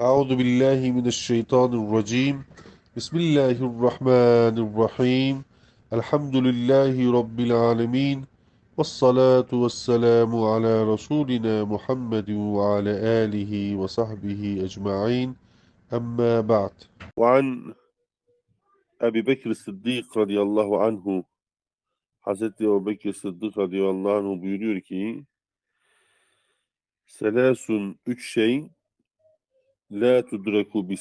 أعوذ بالله من الشيطان الرجيم. بسم الله الرحمن الرحيم. الحمد لله رب العالمين والصلاة والسلام على رسولنا محمد وعلى آله وصحبه أجمعين. أما بعد. وعن أبي بكر الصديق رضي الله عنه Hazreti Ebu Bekir Sıddık radıyallahu anh buyuruyor ki Selasun üç şey La tudraku bi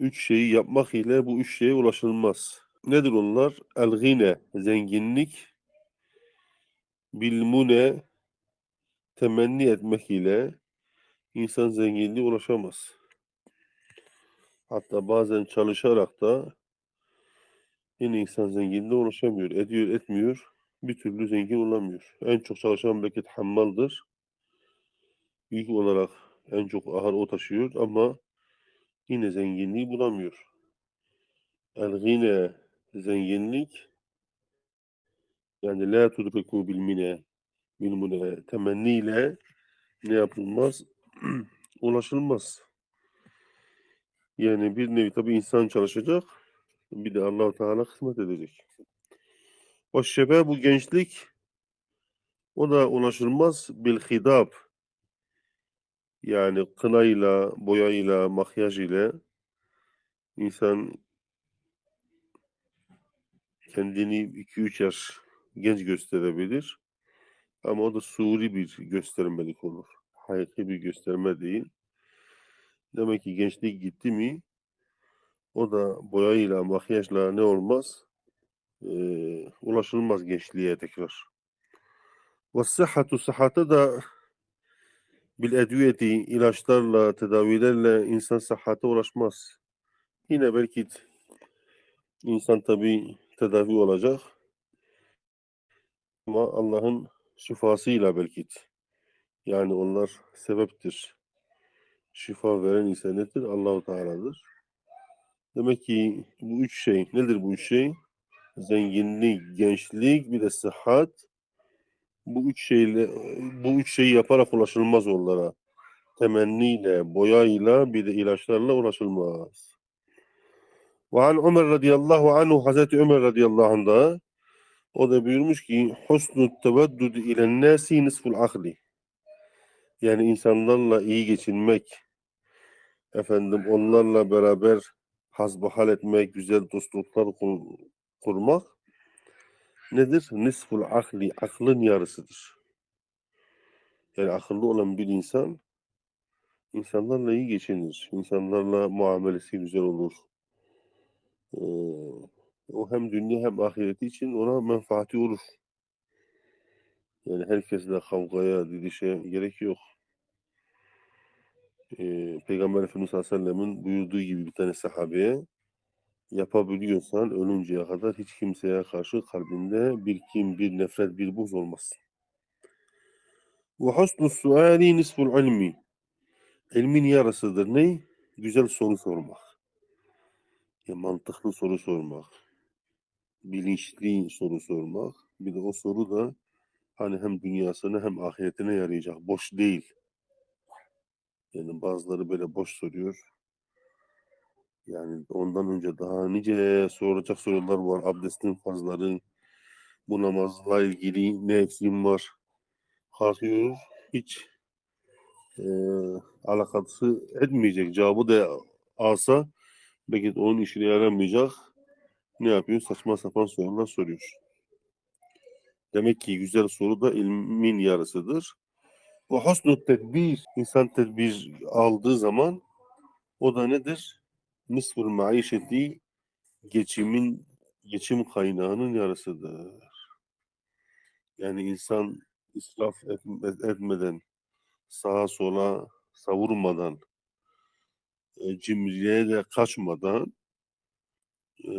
Üç şeyi yapmak ile bu üç şeye ulaşılmaz. Nedir onlar? El gine, zenginlik, bilmune, temenni etmek ile insan zenginliğe ulaşamaz. Hatta bazen çalışarak da yine insan zenginliğe ulaşamıyor. Ediyor, etmiyor. Bir türlü zengin olamıyor. En çok çalışan memleket hammaldır. Yük olarak en çok ahır o taşıyor ama yine zenginliği bulamıyor. El gine zenginlik yani la tudriku bil mine bilmune temenniyle ne yapılmaz? Ulaşılmaz. Yani bir nevi tabi insan çalışacak bir de allah Teala hizmet edecek. O şebe bu gençlik o da ulaşılmaz bil hidab yani kınayla, boyayla, makyaj ile insan kendini 2-3 yaş genç gösterebilir. Ama o da suri bir göstermelik olur. Hakiki bir gösterme değil. Demek ki gençlik gitti mi o da boyayla, makyajla ne olmaz? Ee, ulaşılmaz gençliğe tekrar. Ve sıhhatu sıhhata da bil edviyeti ilaçlarla, tedavilerle insan sıhhate ulaşmaz. Yine belki insan tabi tedavi olacak. Ama Allah'ın şifasıyla belki. Yani onlar sebeptir. Şifa veren ise nedir? Allahu Teala'dır. Demek ki bu üç şey nedir bu üç şey? Zenginlik, gençlik, bir de sıhhat. Bu üç şeyle bu üç şeyi yaparak ulaşılmaz onlara. Temenniyle, boyayla, bir de ilaçlarla ulaşılmaz. Ve an Ömer radıyallahu anhu Hazreti Ömer radıyallahu anh'da o da buyurmuş ki husnü teveddüd ilen nasi nisful akli. Yani insanlarla iyi geçinmek, efendim onlarla beraber hasbihal etmek, güzel dostluklar kur- kurmak nedir? Nisful akli, aklın yarısıdır. Yani akıllı olan bir insan insanlarla iyi geçinir. insanlarla muamelesi güzel olur. Ee, o hem dünya hem ahireti için ona menfaati olur. Yani herkesle kavgaya, didişe gerek yok. Ee, Peygamber Efendimiz sallallahu aleyhi ve sellem'in buyurduğu gibi bir tane sahabeye yapabiliyorsan ölünceye kadar hiç kimseye karşı kalbinde bir kin, bir nefret, bir buz olmaz. Ve husnü suali nisful ilmi. İlmin yarısıdır ne? Güzel soru sormak. Ya mantıklı soru sormak. Bilinçli soru sormak. Bir de o soru da hani hem dünyasına hem ahiretine yarayacak. Boş değil. Yani bazıları böyle boş soruyor. Yani ondan önce daha nice soracak sorular var. Abdestin fazları, bu namazla ilgili ne eksiğim var. Kalkıyor, hiç eee alakası etmeyecek. Cevabı da alsa belki de onun işine yaramayacak. Ne yapıyor? Saçma sapan sorular soruyor. Demek ki güzel soru da ilmin yarısıdır. Ve husnü tedbir, insan tedbir aldığı zaman o da nedir? Nisful maişeti geçimin geçim kaynağının yarısıdır. Yani insan israf etme- etmeden, sağa sola savurmadan, e, cimriye de kaçmadan e,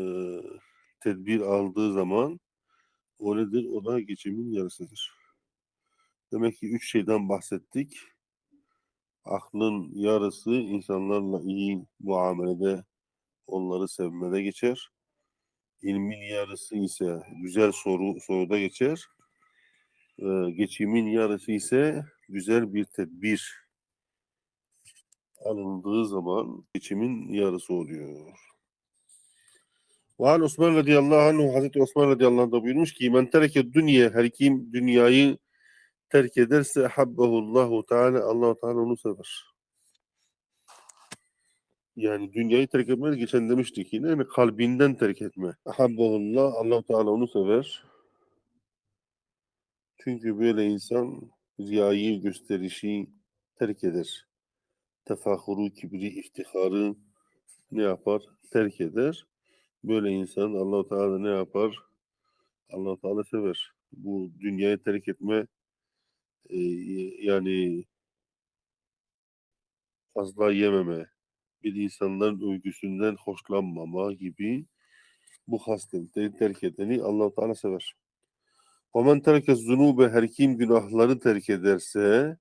tedbir aldığı zaman o nedir? O da geçimin yarısıdır. Demek ki üç şeyden bahsettik. Aklın yarısı insanlarla iyi muamelede, onları sevmede geçer. İlmin yarısı ise güzel soru soruda geçer. Ee, geçimin yarısı ise güzel bir tedbir alındığı zaman geçimin yarısı oluyor. Ve an Osman radıyallahu anh Hazreti Osman radıyallahu anh da buyurmuş ki men tereke dünya her kim dünyayı terk ederse habbahullahu teala Allah Teala onu sever. Yani dünyayı terk etmez geçen demiştik yine yani kalbinden terk etme. Habbahullah Allah Teala onu sever. Çünkü böyle insan riyayı gösterişi terk eder. Tefahuru, kibri, iftiharı ne yapar? Terk eder. Böyle insan Allah Teala ne yapar? Allah Teala sever. Bu dünyayı terk etme e, yani fazla yememe, bir insanların övgüsünden hoşlanmama gibi bu hasletleri terk edeni Allah Teala sever. وَمَنْ تَرَكَ الزُّنُوبَ Her kim günahları terk ederse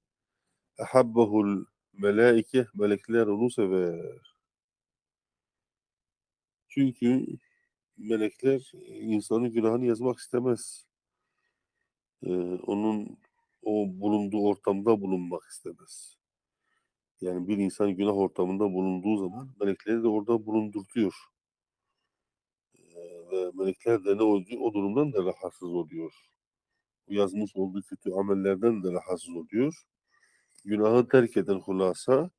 اَحَبَّهُ melaike melekler onu sever. Çünkü melekler insanın günahını yazmak istemez. Ee, onun o bulunduğu ortamda bulunmak istemez. Yani bir insan günah ortamında bulunduğu zaman melekleri de orada bulundurtuyor. Ee, ve melekler de ne oluyor? O durumdan da rahatsız oluyor. Bu yazmış olduğu kötü amellerden de rahatsız oluyor. Günahı terk eden hulasa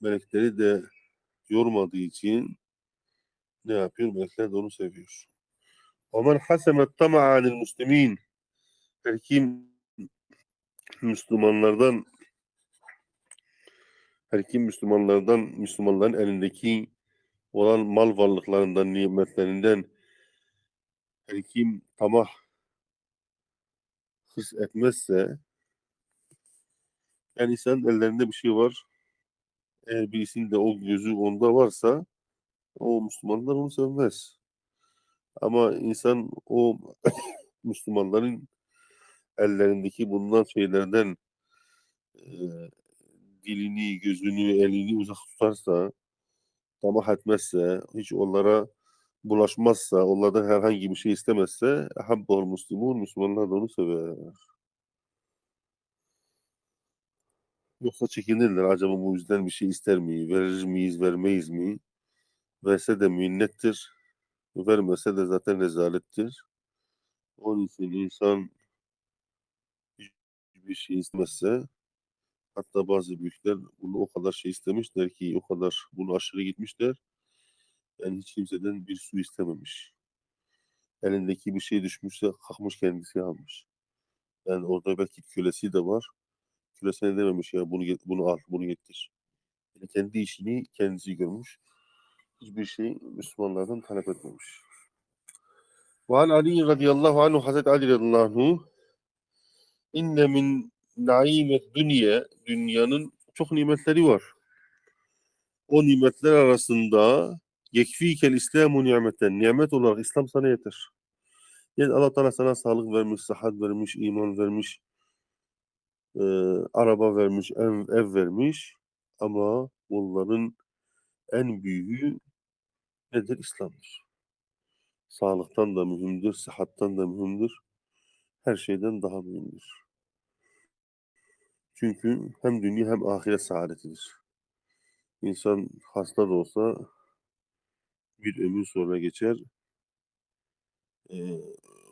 melekleri de yormadığı için ne yapıyor? Melekler de onu seviyor. وَمَنْ حَسَمَ الطَّمَعَ عَنِ الْمُسْلِمِينَ Her kim Müslümanlardan her kim Müslümanlardan Müslümanların elindeki olan mal varlıklarından, nimetlerinden her kim tamah hırs etmezse yani insan ellerinde bir şey var eğer birisinin de o gözü onda varsa o Müslümanlar onu sevmez. Ama insan o Müslümanların ellerindeki bulunan şeylerden e, dilini, gözünü, elini uzak tutarsa, tamah etmezse, hiç onlara bulaşmazsa, onlardan herhangi bir şey istemezse, habbol muslimun, Müslümanlar da onu sever. Yoksa çekinirler, acaba bu yüzden bir şey ister mi, verir miyiz, vermeyiz mi? Verse de minnettir, vermese de zaten rezalettir. Onun için insan hiçbir şey istemezse, hatta bazı büyükler bunu o kadar şey istemişler ki, o kadar bunu aşırı gitmişler. Yani hiç kimseden bir su istememiş. Elindeki bir şey düşmüşse kalkmış kendisi almış. Yani orada belki kölesi de var. Kölesine dememiş ya bunu get- bunu al, bunu getir. Yani kendi işini kendisi görmüş. Hiçbir şey Müslümanlardan talep etmemiş. Ve an Ali radıyallahu anhu Hazreti Ali radıyallahu anhu inne min naimet dünya dünyanın çok nimetleri var. O nimetler arasında yekfikel İslamu nimeten nimet olarak İslam sana yeter. Yani Allah Teala sana sağlık vermiş, sıhhat vermiş, iman vermiş, e, araba vermiş, ev, ev vermiş ama bunların en büyüğü nedir? İslam'dır. Sağlıktan da mühimdir, sıhhattan da mühimdir. Her şeyden daha mühimdir. Çünkü hem dünya hem ahiret saadetidir. İnsan hasta da olsa bir ömür sonra geçer, eee,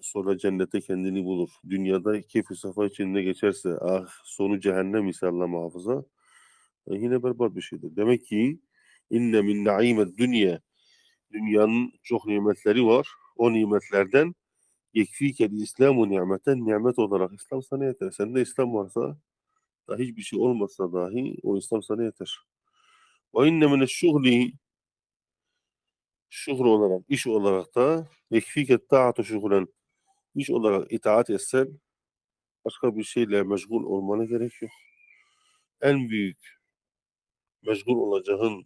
sonra cennete kendini bulur. Dünyada keyfi safa içinde geçerse, ah sonu cehennem ise Allah muhafaza, e, yine berbat bir şeydir. Demek ki inne min naimet dünya dünyanın çok nimetleri var. O nimetlerden yekfikel İslamu nimeten nimet olarak İslam sana yeter. Sende İslam varsa da hiçbir şey olmasa dahi o İslam sana yeter. Ve inne mine şuhli şuhur olarak, iş olarak da yekfike taatu şuhuren iş olarak itaat etsen başka bir şeyle meşgul olmana gerek yok. En büyük meşgul olacağın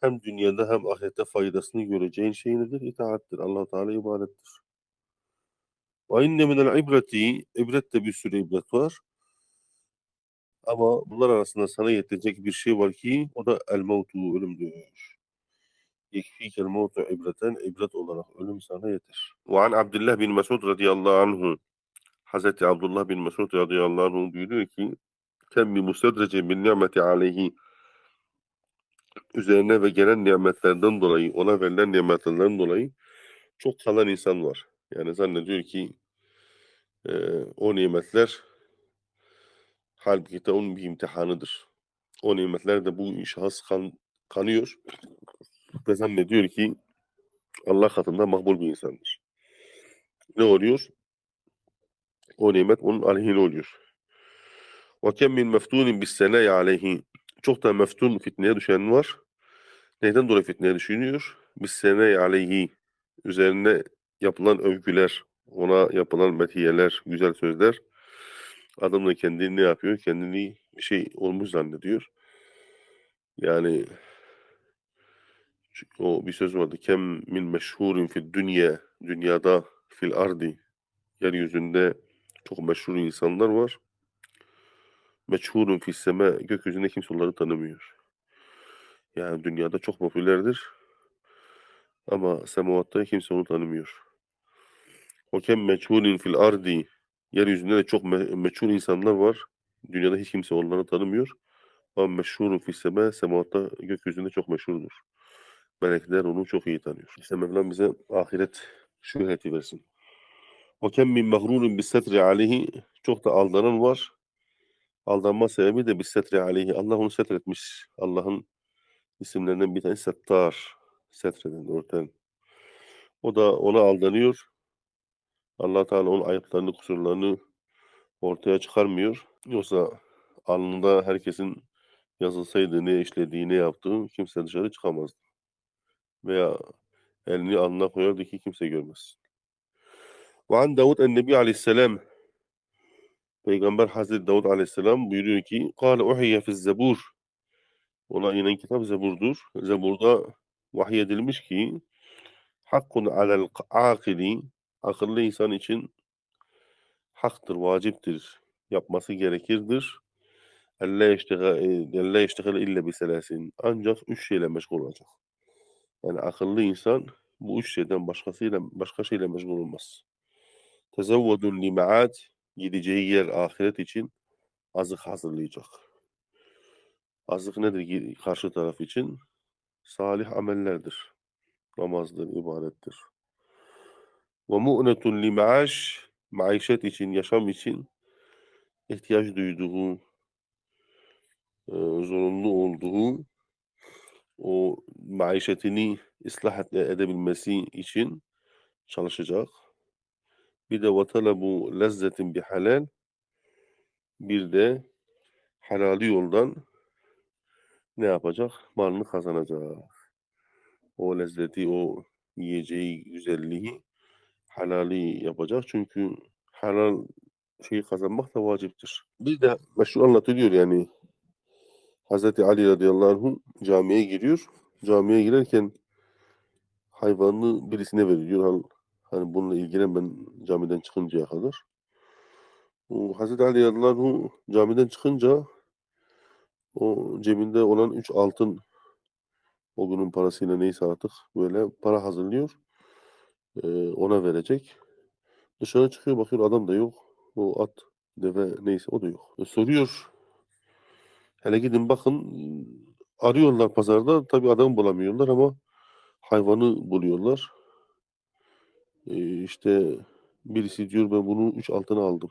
hem dünyada hem ahirette faydasını göreceğin şey nedir? İtaattir. allah Teala ibadettir. Ve inne minel ibreti ibrette bir sürü ibret var. Ama bunlar arasında sana yetecek bir şey var ki o da el mevtu ölümdür. Yekfikel mevtu ibreten ibret olarak ölüm sana yeter. Ve an Abdullah bin Mesud radıyallahu anhu Hazreti Abdullah bin Mesud radıyallahu anhu buyuruyor ki kem bi mustedrece bin nimeti aleyhi üzerine ve gelen nimetlerden dolayı, ona verilen nimetlerden dolayı çok kalan insan var. Yani zannediyor ki e, o nimetler halbuki de onun bir imtihanıdır. O nimetler de bu şahıs kan, kanıyor ve zannediyor ki Allah katında makbul bir insandır. Ne oluyor? O nimet onun aleyhine oluyor. Ve kem min meftunin bis seneye aleyhi. Çok da meftun fitneye düşen var. Neyden dolayı fitneye düşünüyor? Bis seneye aleyhi. Üzerine yapılan övgüler, ona yapılan metiyeler, güzel sözler. Adam da kendini ne yapıyor? Kendini şey olmuş zannediyor. Yani o bir söz vardı. Kem min meşhurin fil dünya, dünyada fil ardi, yeryüzünde çok meşhur insanlar var. Meçhurun fis sema, gökyüzünde kimse onları tanımıyor. Yani dünyada çok popülerdir. Ama semavatta kimse onu tanımıyor. O kem meçhulin fil ardi, yeryüzünde de çok me- meçhul insanlar var. Dünyada hiç kimse onları tanımıyor. Ama meşhurun fis sema, semavatta gökyüzünde çok meşhurdur. Melekler onu çok iyi tanıyor. İşte Mevlam bize ahiret şöhreti versin. O kem min mağrurun bis setri aleyhi çok da aldanan var. Aldanma sebebi de bis setri aleyhi. Allah onu setretmiş. Allah'ın isimlerinden bir tanesi settar. Setreden, örten. O da ona aldanıyor. Allah Teala onun ayıplarını, kusurlarını ortaya çıkarmıyor. Yoksa alnında herkesin yazılsaydı ne işlediği, ne yaptığı kimse dışarı çıkamazdı. Veya elini alnına koyardı ki kimse görmez. Ve an Davud en-Nebi aleyhisselam Peygamber Hazreti Davud aleyhisselam buyuruyor ki Kale uhiyye fiz zebur Ona inen kitap Zebur'dur. Zebur'da vahiy edilmiş ki hakkun alel akili akıllı insan için haktır, vaciptir. Yapması gerekirdir. Elle yeştegale ille biselasin. Ancak üç şeyle meşgul olacak. Yani akıllı insan bu üç şeyden başkasıyla başka şeyle meşgul olmaz. Tezevvedun li ma'ad gideceği yer ahiret için azık hazırlayacak. Azık nedir karşı taraf için? Salih amellerdir. Namazdır, ibadettir ve mu'netun li maaş, maişet için, yaşam için ihtiyaç duyduğu, e, zorunlu olduğu o maişetini ıslah edebilmesi için çalışacak. Bir de vatalabu lezzetin bir halal bir de helali yoldan ne yapacak? Malını kazanacak. O lezzeti, o yiyeceği güzelliği halali yapacak. Çünkü halal şeyi kazanmak da vaciptir. Bir de meşhur anlatılıyor yani Hazreti Ali radıyallahu anh camiye giriyor. Camiye girerken hayvanını birisine veriyor. Hani bununla ilgilen ben camiden çıkıncaya kadar. O Hazreti Ali radıyallahu anh camiden çıkınca o cebinde olan üç altın o günün parasıyla neyse artık böyle para hazırlıyor. Ee, ona verecek. Dışarı çıkıyor bakıyor adam da yok. O at, deve neyse o da yok. E, soruyor. Hele gidin bakın arıyorlar pazarda. Tabii adam bulamıyorlar ama hayvanı buluyorlar. Ee, işte birisi diyor ben bunu üç altına aldım.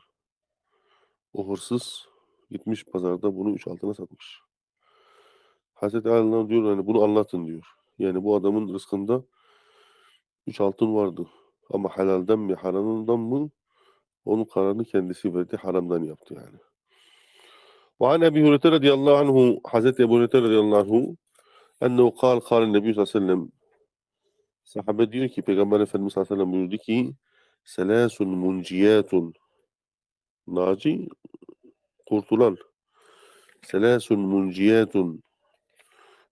O hırsız gitmiş pazarda bunu üç altına satmış. Hazreti Ali diyor hani bunu anlatın diyor. Yani bu adamın rızkında üç altın vardı. Ama helalden mi haramdan mı onun kararını kendisi verdi. Haramdan yaptı yani. Ve an Ebi Hureyre radıyallahu anhu Hazreti Ebu Hureyre radıyallahu anhu ennehu kal kal Nebi sallallahu aleyhi ve sellem sahabe diyor ki Peygamber Efendimiz sallallahu aleyhi ve sellem buyurdu ki selasun munciyatun naci kurtulan selasun munciyatun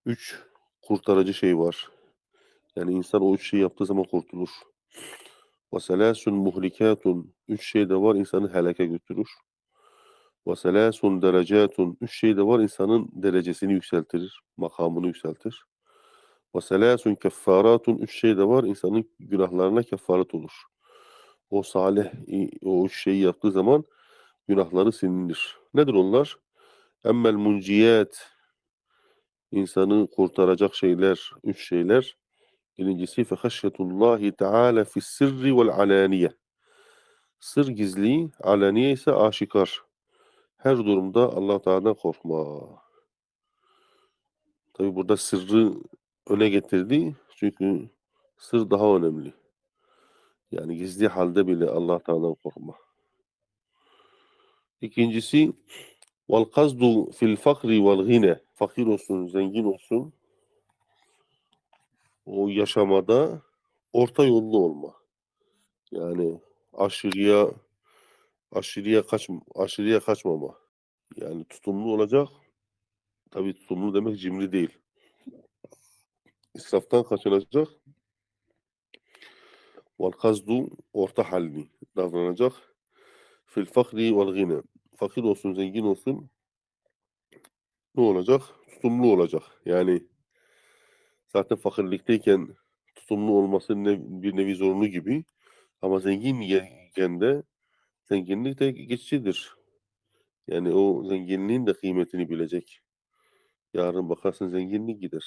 üç kurtarıcı şey var. Yani insan o üç şeyi yaptığı zaman kurtulur. Ve selasun muhlikatun üç şey de var insanı helake götürür. Ve selasun derecatun üç şey de var insanın derecesini yükseltir, makamını yükseltir. Ve selasun keffaratun üç şey de var insanın günahlarına kefaret olur. O salih o üç şeyi yaptığı zaman günahları silinir. Nedir onlar? Emmel munciyat insanı kurtaracak şeyler, üç şeyler. Birincisi fehaşyetullahi teala fis sirri vel alaniye. Sır gizli, alaniye ise aşikar. Her durumda Allah Teala'dan korkma. Tabi burada sırrı öne getirdi. Çünkü sır daha önemli. Yani gizli halde bile Allah Teala'dan korkma. İkincisi vel kazdu fil fakri vel gine. Fakir olsun, zengin olsun. O yaşamada orta yollu olma. Yani aşırıya aşırıya kaç aşırıya kaçmama. Yani tutumlu olacak. Tabii tutumlu demek cimri değil. İsraftan kaçınacak. Vel orta halli davranacak. Fil fakri vel gine. Fakir olsun, zengin olsun. Ne olacak? Tutumlu olacak. Yani zaten fakirlikteyken tutumlu olması ne, bir nevi zorunlu gibi. Ama zengin iken de zenginlik de geçicidir. Yani o zenginliğin de kıymetini bilecek. Yarın bakarsın zenginlik gider.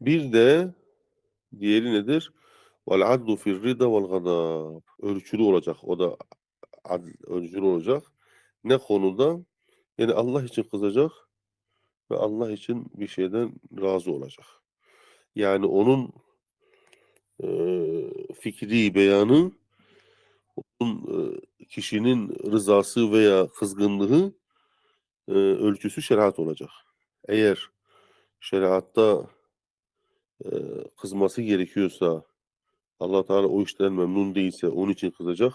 Bir de diğeri nedir? Vel adlu fir rida vel gadab. Ölçülü olacak. O da ölçülü olacak. Ne konuda? Yani Allah için kızacak ve Allah için bir şeyden razı olacak. Yani onun e, fikri beyanı onun e, kişinin rızası veya kızgınlığı e, ölçüsü şeriat olacak. Eğer şeriatta e, kızması gerekiyorsa Allah Teala o işten memnun değilse onun için kızacak.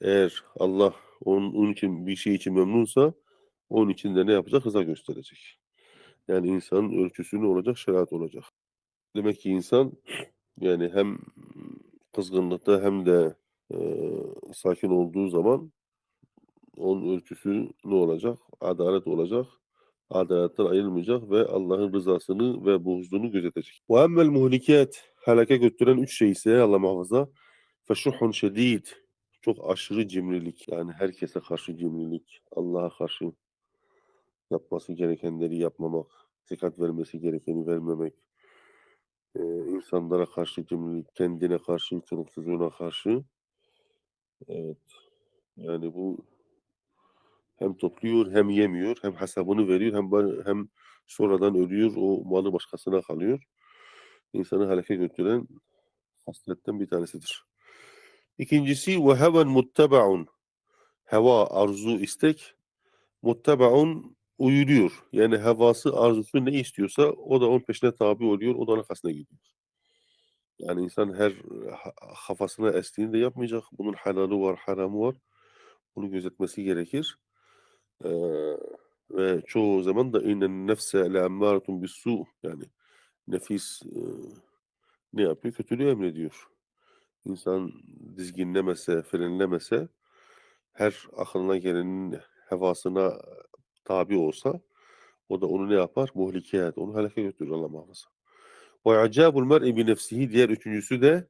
Eğer Allah onun, onun için bir şey için memnunsa onun için de ne yapacak? Kıza gösterecek. Yani insanın ölçüsü ne olacak? Şeriat olacak. Demek ki insan yani hem kızgınlıkta hem de e, sakin olduğu zaman onun ölçüsü ne olacak? Adalet olacak. Adaletten ayrılmayacak ve Allah'ın rızasını ve buğzunu gözetecek. Ve emmel muhlikat helake götüren üç şey ise Allah muhafaza feşuhun şedid çok aşırı cimrilik yani herkese karşı cimrilik Allah'a karşı yapması gerekenleri yapmamak zekat vermesi gerekeni vermemek e, insanlara karşı cimrilik kendine karşı çocuğuna karşı evet yani bu hem topluyor hem yemiyor hem hesabını veriyor hem hem sonradan ölüyor o malı başkasına kalıyor. İnsanı haleke götüren hasletten bir tanesidir. İkincisi ve heven muttebaun heva arzu istek muttebaun uyuluyor. Yani hevası arzusu ne istiyorsa o da onun peşine tabi oluyor. O da arkasına gidiyor. Yani insan her kafasına estiğini de yapmayacak. Bunun halalı var, haramı var. Bunu gözetmesi gerekir. Ee, ve çoğu zaman da innen nefse le emmâretun bissu yani nefis e, ne yapıyor? Kötülüğü emrediyor. İnsan dizginlemese, frenlemese her aklına gelenin hevasına tabi olsa o da onu ne yapar? Muhlikat, onu helake götürür Allah muhafaza. Ve acabul mer'i bi nefsihi diğer üçüncüsü de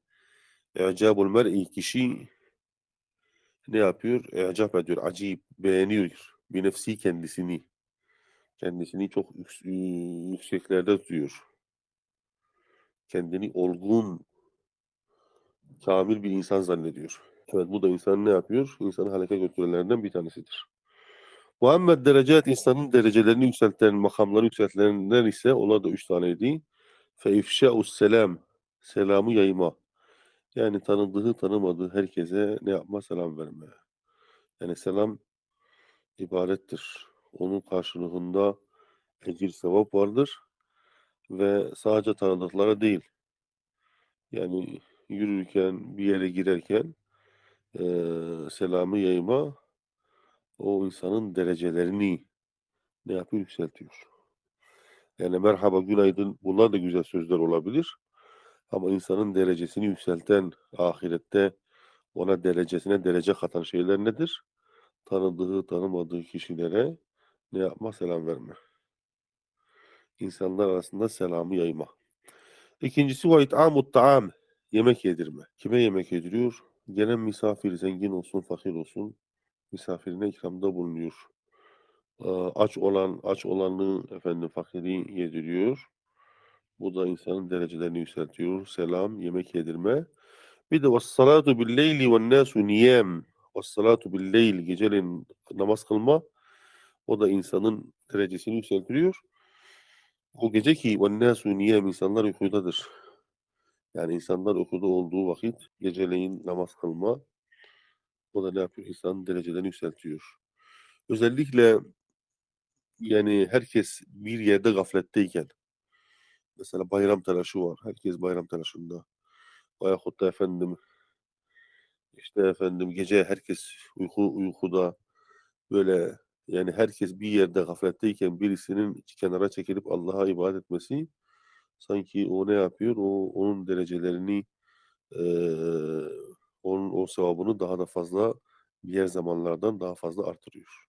acabul mer'i kişi ne yapıyor? Acap ediyor, acayip, beğeniyor. Bir nefsi kendisini. Kendisini çok yükseklerde tutuyor. Kendini olgun, kamil bir insan zannediyor. Evet bu da insanı ne yapıyor? İnsanı haleke götürenlerden bir tanesidir. Muhammed derecat insanın derecelerini yükselten, makamları yükseltenler ise onlar da üç taneydi. Fe ifşa'us selam. Selamı yayma. Yani tanıdığı tanımadığı herkese ne yapma? Selam verme. Yani selam ibarettir. Onun karşılığında ecir sevap vardır. Ve sadece tanıdıklara değil. Yani yürürken, bir yere girerken e, selamı yayma o insanın derecelerini ne yapıyor? Yükseltiyor. Yani merhaba, günaydın bunlar da güzel sözler olabilir. Ama insanın derecesini yükselten ahirette ona derecesine derece katan şeyler nedir? Tanıdığı, tanımadığı kişilere ne yapma? Selam verme. İnsanlar arasında selamı yayma. İkincisi ve it'amut ta'am. Yemek yedirme. Kime yemek yediriyor? Gelen misafir zengin olsun, fakir olsun misafirine ikramda bulunuyor. Aç olan aç olanı efendim fakiri yediriyor. Bu da insanın derecelerini yükseltiyor. Selam, yemek yedirme. Bir de "Vessalatu billeyli vennâsu niyâm." Vessalatu billeyl geceleyin namaz kılma. O da insanın derecesini yükseltiliyor. O gece ki vennâsu niyâm insanlar uykudadır. Yani insanlar uykuda olduğu vakit geceleyin namaz kılma. O da ne yapıyor? İnsanın derecelerini yükseltiyor. Özellikle yani herkes bir yerde gafletteyken mesela bayram telaşı var. Herkes bayram telaşında. Veyahut da efendim işte efendim gece herkes uyku uykuda böyle yani herkes bir yerde gafletteyken birisinin kenara çekilip Allah'a ibadet etmesi sanki o ne yapıyor? O onun derecelerini onun o sevabını daha da fazla diğer zamanlardan daha fazla artırıyor.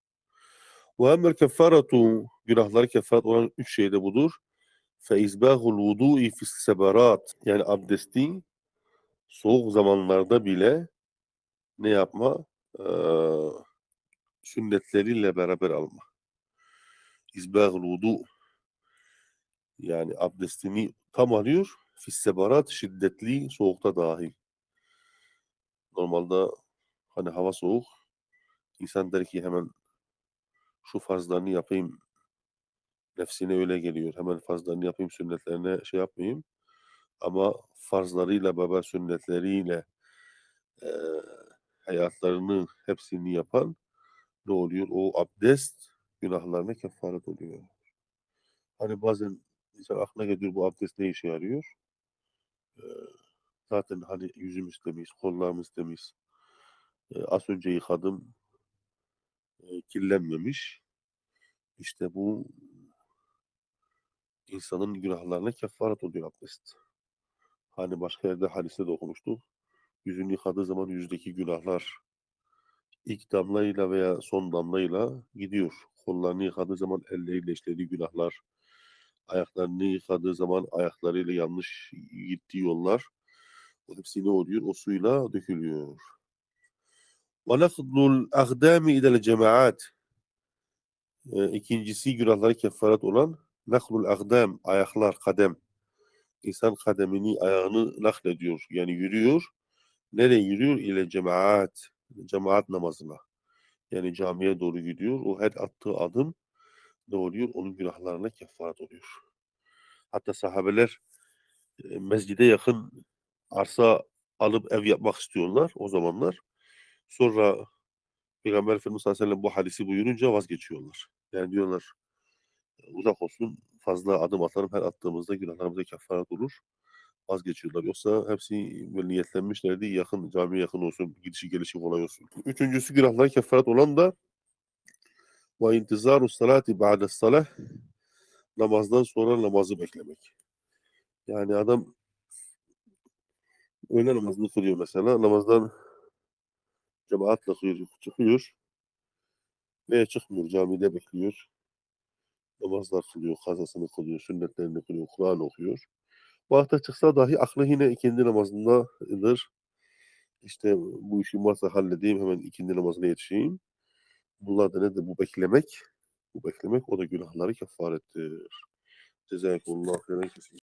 Ve emmel keffaratu günahları kefaret olan üç şey de budur. Fe izbahul vudu'i fis seberat yani abdesti soğuk zamanlarda bile ne yapma? Eee, sünnetleriyle beraber alma. İzbahul vudu yani abdestini tam alıyor. Fis seberat şiddetli soğukta dahil. Normalde hani hava soğuk. İnsan der ki hemen şu farzlarını yapayım. Nefsine öyle geliyor. Hemen farzlarını yapayım, sünnetlerine şey yapmayayım. Ama farzlarıyla beraber sünnetleriyle eee, hayatlarını hepsini yapan ne oluyor? O abdest günahlarına kefaret oluyor. Hani bazen insan aklına geliyor bu abdest ne işe yarıyor? Eee, zaten hani yüzümüz temiz, kollarımız temiz. Eee, az önce yıkadım. Eee, kirlenmemiş. İşte bu insanın günahlarına kefaret oluyor abdest. Hani başka yerde hadiste de okumuştuk. Yüzünü yıkadığı zaman yüzdeki günahlar ilk damlayla veya son damlayla gidiyor. Kollarını yıkadığı zaman elleriyle işlediği günahlar, ayaklarını yıkadığı zaman ayaklarıyla yanlış gittiği yollar, o hepsi ne oluyor? O suyla dökülüyor. وَنَقْضُ الْاَغْدَامِ اِذَا الْجَمَاعَاتِ Ee, İkincisi günahları kefaret olan naklul agdam, ayaklar, kadem. İnsan kademini, ayağını naklediyor. Yani yürüyor. Nereye yürüyor? İle cemaat. Cemaat namazına. Yani camiye doğru gidiyor. O her attığı adım ne oluyor? Onun günahlarına kefaret oluyor. Hatta sahabeler e, mescide yakın arsa alıp ev yapmak istiyorlar o zamanlar. Sonra Peygamber Efendimiz sallallahu aleyhi bu hadisi buyurunca vazgeçiyorlar. Yani diyorlar uzak olsun fazla adım atarım her attığımızda günahlarımıza kefaret olur. Vazgeçiyorlar. Yoksa hepsi böyle niyetlenmişlerdi yakın camiye yakın olsun gidişi gelişi kolay olsun. Üçüncüsü günahlara kefaret olan da ve intizaru salati ba'de salah namazdan sonra namazı beklemek. Yani adam öğle namazını kılıyor mesela namazdan cemaatle çıkıyor veya çıkmıyor camide bekliyor namazlar kılıyor, kazasını kılıyor, sünnetlerini kılıyor, Kur'an okuyor. Vakte çıksa dahi aklı yine ikindi namazındadır. İşte bu işim varsa halledeyim hemen ikindi namazına yetişeyim. Bunlar da nedir? Bu beklemek. Bu beklemek o da günahları kefarettir. Kesin.